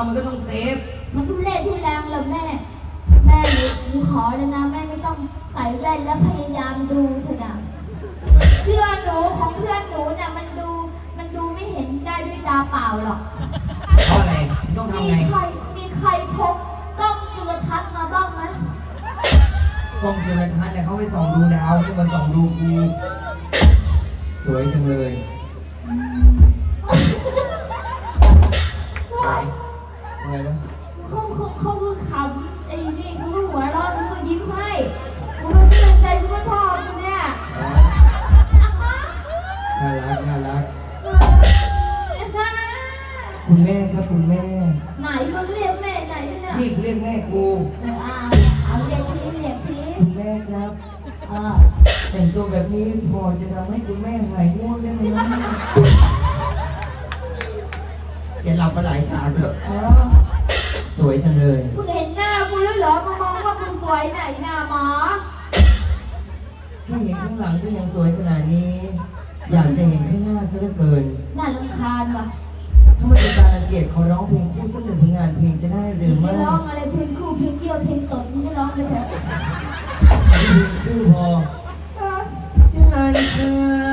เอามันก็ต้องเซฟ มันทุเรศทุแรงเลยแม่ แม่หนูหนูขอเลยนะแม่ไม่ต้องใส่แว่นแล้วพยายามดูเถอะนะเสื้อหนูของเพื่อนหนูเนี่ยมันดูมันดูไม่เห็นได้ด้วยตาเปล่าหรอก เพราะอะไรต้องมีทำไงใครมีใครพกกล้องจุลทรรศน์มาบ้างไหมกล้องจุลทรรศน์เนี่ยเขาไปส่องดูดาวเขามาส่องดูกู สวยจังเลย อ ต่งตัวแบบนี้พอจะทำให้คุณแม่หายง่วงได้ไหมนะอย่าหลับมาหลายฉากเถอะเออสวยจังเลย มึงเห็นหน้ากูแล้วเหรอมึงมองว่ากูสวยไหนหน้าหมอแค่เห็นข้างหลังก็ยังสวยขนาดนี้ อยากจะเห็นข้างหน้าซะเหลือเกิน น่ารำคาญว่ะถ้าไม่เป็นการรังเกียจขอร้องเพลงคู่สักหนึ่งผลงานเพลงจะได้หรือมึงไม่จะร้องอะไรเพลงคู่เพลงเดียวเพลงสดมึงจะร้องไปเถอะ เพลงคู่พอ จั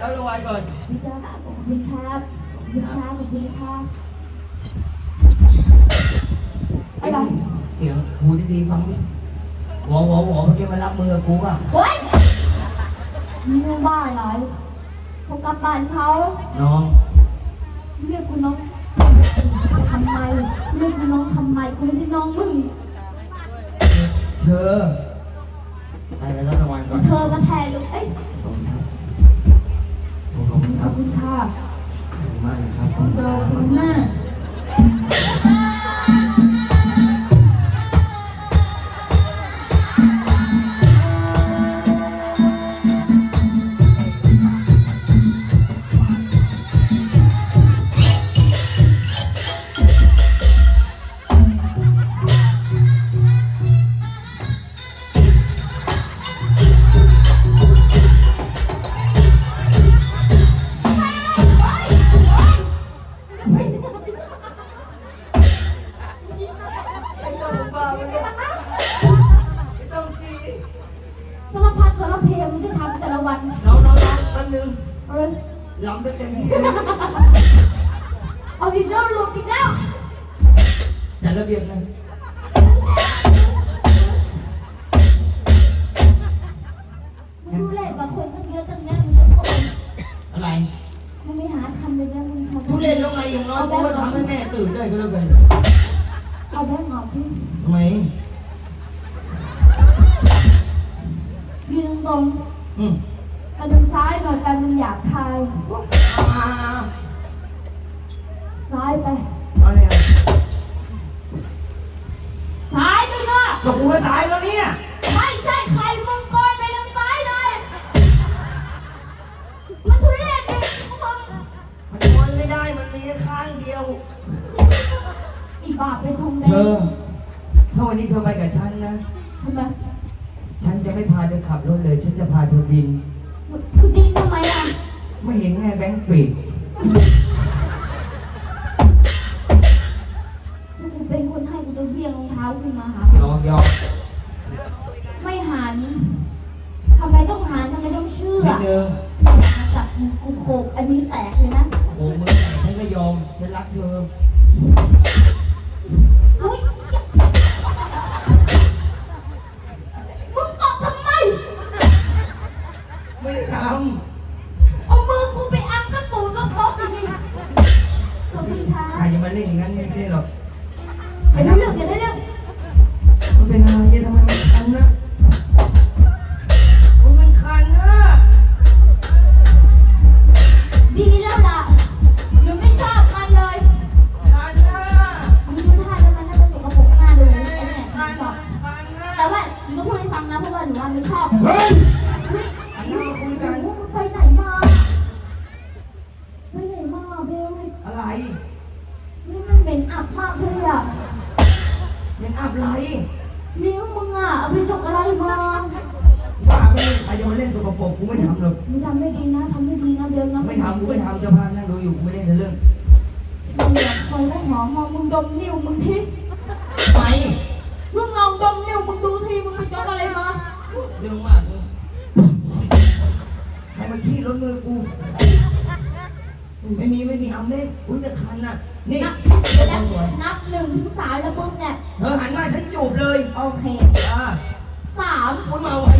เอารางวัลก่อน พี่จ้าขอบคุณครับขอบคุณครับขอบคุณครับอะไรเสียงหูดีๆฟังดิหวอหวอหวอเมื่อกี้มารับมือกับกูป่ะเฮ้ยนี่ไม่บ้าเหรอเขากลับบ้านเขาน้องเรียกกูน้องทำไมเรียกกูน้องทำไมกูไม่ใช่น้องมึง เธอไปไปรับรางวัลก่อน เธอมา คุณคขรัอบบคุณค่ะ ขอบคุณมากนะครับเจอคุณแม่ไารพัดสารเพมึงจะทำแต่ละวันน้องน้องน้องแป๊บนึงเอ้ยลำได้เต็มที่เลยเอาอีกแล้วหลุดอีกแล้วจัดระเบียบนะมึงรู้เลยว่าคนตั้งเยอะตั้งแยะมึงจะโกงอะไรมึงไม่หาทำเลยนะมึงทำทุเรศแล้วไงอย่างน้อยกูก็ทำให้แม่ตื่นได้ก็แล้วกันเอาแบงค์หอมพี่ทำไม ยืนตรงอืมๆไปทางซ้ายหน่อยไปมึงอยากทายอ่าซ้ายไปเอาเนี่ยซ้ายด้วยนะก็กูก็ตายแล้วเนี่ย ไม่ใช่ใครมึงโกยไปทางซ้ายหน่อยมันทุเรศเนี่ยมึงมันโอนไม่ได้ มันมีแค่ข้างเดียว อีบาปไปทำแดเธองถ้าวันนี้เธอไปกับฉันนะ ทำไม ฉันจะไม่พาเธอขับรถเลย ฉันจะพาเธอบินกูจริงทำไมอะไม่เห็นไงแบงค์ปีกถ้ากูเป็นคนให้กูจะเสียงรองเท้าขึ้นมาหา เล่นอย่างนั้นไม่ได้หรอกอย่าได้เรื่องอย่าได้ เอาไปจกอะไรมาว่าไปเล่นใครจะมาเล่นสกปรกกูไม่ทำหรอกมึงทำไม่ดีนะทำไม่ดีนะเบลนะไม่ทำกูไม่ทำเจ้าภาพนั่งดูอยู่กูไม่เล่นเรื่องมึงอยากคอยได้หอมมองมึงดมนิ้วมึงทีไปมึงลองดมนิ้วมึงดูทีมึงไปจกอะไรมาเรื่องมากเลยใครมาขี้รถมือกู ไม่มีไม่มีเอาเล่นอุ้ยจะคันน่ะ นี่นับเดี๋เดี๋ยยววสวยนะนับหนึ่งถึงสามแล้วปุ๊บเนี่ย เธอหันมาฉันจูบเลย โอเคอ่าสามคุณมาไว้